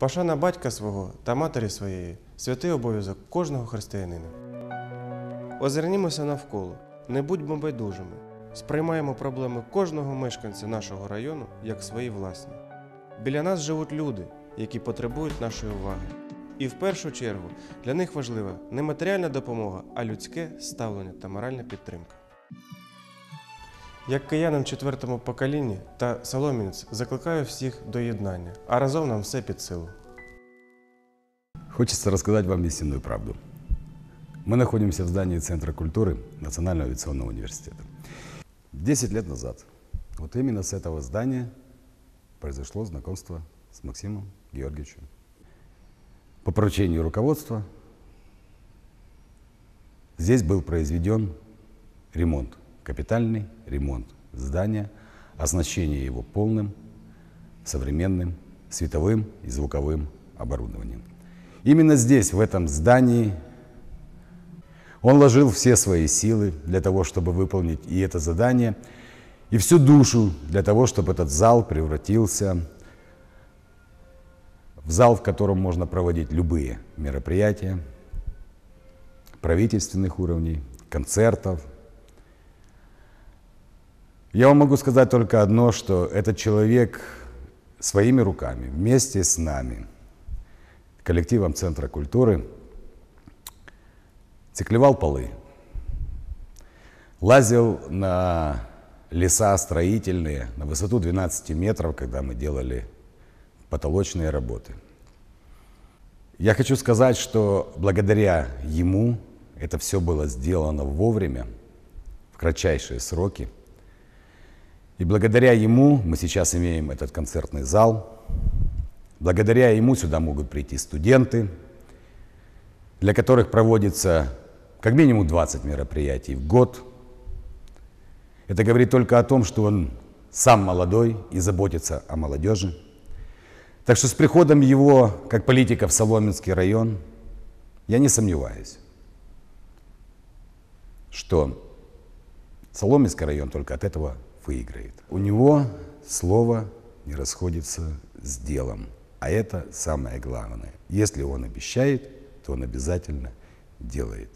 Пошана батька свого та матері своєї святий обов'язок кожного християнина. Озирнімося навколо, не будьмо байдужими. Сприймаємо проблеми кожного мешканця нашого району як свої власні. Біля нас живуть люди, які потребують нашої уваги. І в першу чергу для них важлива не матеріальна допомога, а людське ставлення та моральна підтримка. Як киянам четвертому поколінні та соломінець закликаю всіх до єднання, а разом нам все під силу. Хочется рассказать вам истинную правду. Мы находимся в здании Центра культуры Национального авиационного университета. Десять лет назад вот именно с этого здания произошло знакомство с Максимом Георгиевичем. По поручению руководства здесь был произведен ремонт, капитальный ремонт здания, оснащение его полным современным световым и звуковым оборудованием. Именно здесь, в этом здании, он вложил все свои силы для того, чтобы выполнить и это задание, и всю душу для того, чтобы этот зал превратился в зал, в котором можно проводить любые мероприятия правительственных уровней, концертов. Я вам могу сказать только одно, что этот человек своими руками, вместе с нами, коллективом Центра культуры, циклевал полы, лазил на леса строительные на высоту 12 метров, когда мы делали потолочные работы. Я хочу сказать, что благодаря ему это все было сделано вовремя, в кратчайшие сроки. И благодаря ему мы сейчас имеем этот концертный зал. Благодаря ему сюда могут прийти студенты, для которых проводится как минимум 20 мероприятий в год. Это говорит только о том, что он сам молодой и заботится о молодежи. Так что с приходом его, как политика в Соломенский район, я не сомневаюсь, что Соломенский район только от этого выиграет. У него слово не расходится с делом. А это самое главное. Если он обещает, то он обязательно делает.